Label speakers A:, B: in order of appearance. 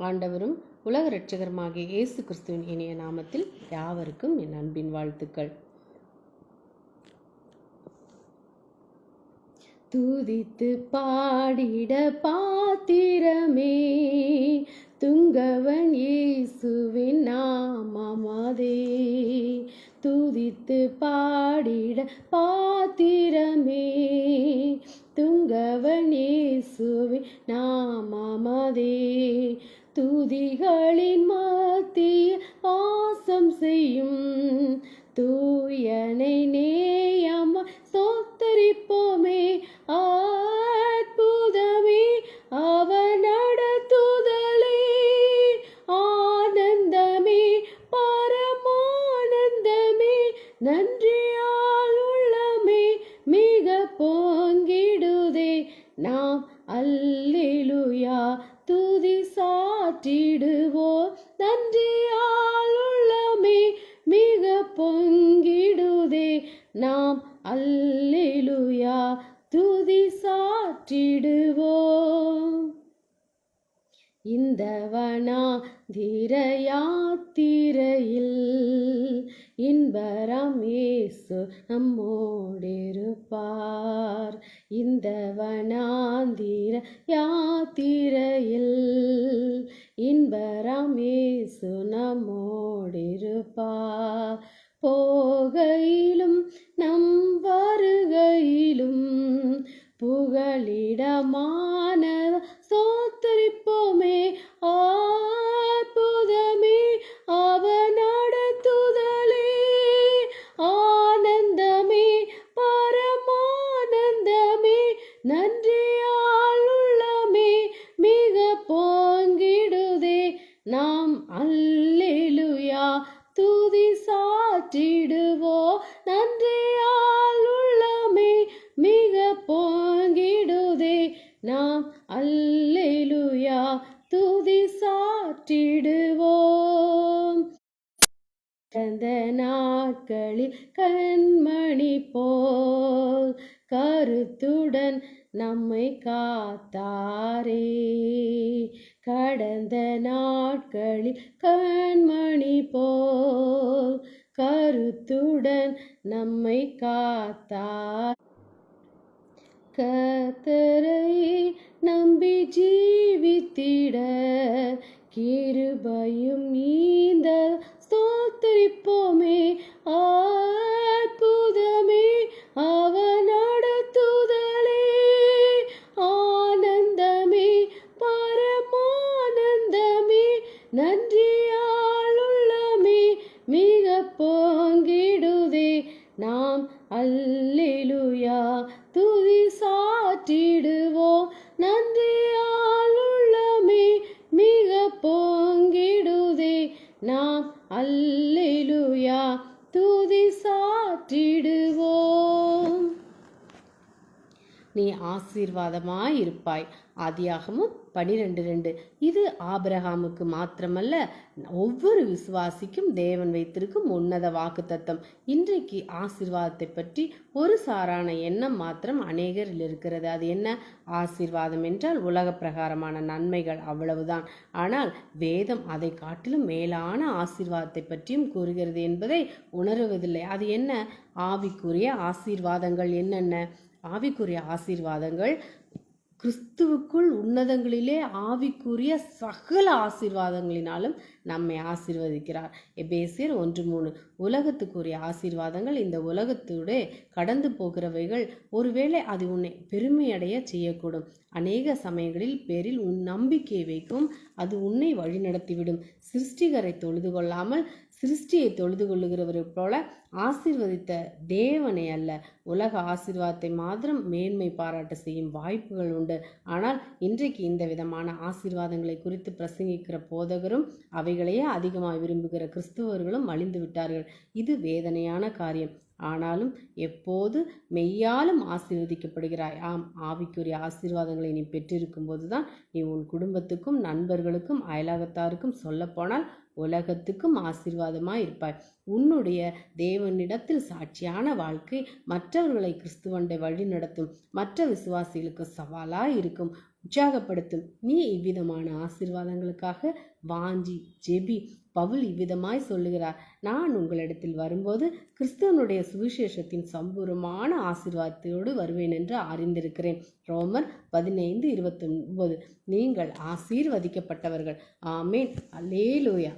A: ஆண்டவரும் உலக இரட்சகருமாகிய இயேசு கிறிஸ்துவின் இனிய நாமத்தில் யாவருக்கும் என் அன்பின் வாழ்த்துக்கள். துதித்து பாடிட பாத்திரமே துங்கவன் இயேசுவின் நாமமதே துதித்து பாடிட பாத்திரமே துங்கவன் இயேசுவின் நாமமதே துதிகளின் மாத்திய வாசம் செய்யும். தூயனை நேயமா சோத்தரிப்போமே அற்புதமே அவர் நடத்துதலே ஆனந்தமே பரமானந்தமே நன்றி துதி சாற்றிடுவோம் நன்றியால் உள்ளமே மிக பொங்கிடுதே. நாம் அல்லேலுயா துதி சாற்றிடுவோம். இந்த வனாந்திர யாத்திரையில் இன்பரம் இயேசு நம்மோடிருப்பார். இந்த வனாந்திர யாத்திரையில் இன்பரம் இயேசு போகையிலும் நம் வருகையிலும் புகழிடமா கடந்த நாட்களில் கண்மணி போல் கருத்துடன் நம்மை காத்தாரே. கடந்த நாட்களில் கண்மணி போல் கருத்துடன் நம்மை காத்தார். கத்தரை நம்பி ஜீவித்திட கிருபையும் நீந்த நன்றியாளுள்ளமே மிக பொங்கிடுதே. நாம் அல்லேலுயா. துதி நீ ஆசீர்வாதமாய் இருப்பாய். ஆதியாகமும் பனிரெண்டு ரெண்டு. இது ஆபிரகாமுக்கு மாத்திரமல்ல ஒவ்வொரு விசுவாசிக்கும் தேவன் வைத்திருக்கும் உன்னத வாக்கு தத்தம் இன்றைக்கு ஆசீர்வாதத்தை பற்றி ஒரு சாரான எண்ணம் மாத்திரம் அநேகரில் இருக்கிறது. அது என்ன? ஆசீர்வாதம் என்றால் உலக பிரகாரமான நன்மைகள் அவ்வளவுதான். ஆனால் வேதம் அதை காட்டிலும் மேலான ஆசீர்வாதத்தை பற்றியும் கூறுகிறது என்பதை உணருவதில்லை. அது என்ன? ஆவிக்குரிய ஆசீர்வாதங்கள் என்னென்ன? ஆவிக்குரிய ஆசீர்வாதங்கள். கிறிஸ்துவுக்குள் உன்னதங்களிலே ஆவிக்குரிய சகல ஆசீர்வாதங்களினாலும் நம்மை ஆசீர்வதிக்கிறார். எபேசியர் ஒன்று மூணு. உலகத்துக்குரிய ஆசீர்வாதங்கள் இந்த உலகத்தோட கடந்து போகிறவைகள். ஒருவேளை அது உன்னை பெருமையடைய செய்யக்கூடும். அநேக சமயங்களில் பேரில் உன் நம்பிக்கையை வைக்கும். அது உன்னை வழிநடத்திவிடும். சிருஷ்டிகரை தொழுது கொள்ளாமல் சிருஷ்டியை தொழுது கொள்ளுகிறவரை போல ஆசீர்வதித்த தேவனை அல்ல. உலக ஆசீர்வாதத்தை மாத்திரம் மேன்மை பாராட்ட செய்யும் வாய்ப்புகள் உண்டு. ஆனால் இன்றைக்கு இந்த விதமான ஆசீர்வாதங்களை குறித்து பிரசங்கிக்கிற போதகரும் அவைகளையே அதிகமாக விரும்புகிற கிறிஸ்துவர்களும் அழிந்து விட்டார்கள். இது வேதனையான காரியம். ஆனாலும் எப்போது மெய்யாலும் ஆசீர்வதிக்கப்படுகிறாய்? ஆம் ஆவிக்குரிய ஆசீர்வாதங்களை நீ பெற்றிருக்கும் போதுதான் நீ உன் குடும்பத்துக்கும் நண்பர்களுக்கும் அயலாகத்தாருக்கும் சொல்லப்போனால் உலகத்துக்கும் ஆசீர்வாதமாக இருப்பாய் உன்னுடைய தேவனிடத்தில் சாட்சியான வாழ்க்கை மற்றவர்களை கிறிஸ்துவண்டை வழி நடத்தும். மற்ற விசுவாசிகளுக்கு சவாலாக இருக்கும். உற்சாகப்படுத்தும். நீ இவ்விதமான ஆசிர்வாதங்களுக்காக வாஞ்சி ஜெபி பவுல் இவ்விதமாய் சொல்லுகிறார். நான் உங்களிடத்தில் வரும்போது கிறிஸ்துவனுடைய சுவிசேஷத்தின் சம்பூர்ணமான ஆசீர்வாதத்தோடு வருவேன் என்று அறிந்திருக்கிறேன். ரோமர் பதினைந்து இருபத்தி ஒன்பது நீங்கள் ஆசீர்வதிக்கப்பட்டவர்கள். ஆமேன். அல்லேலூயா.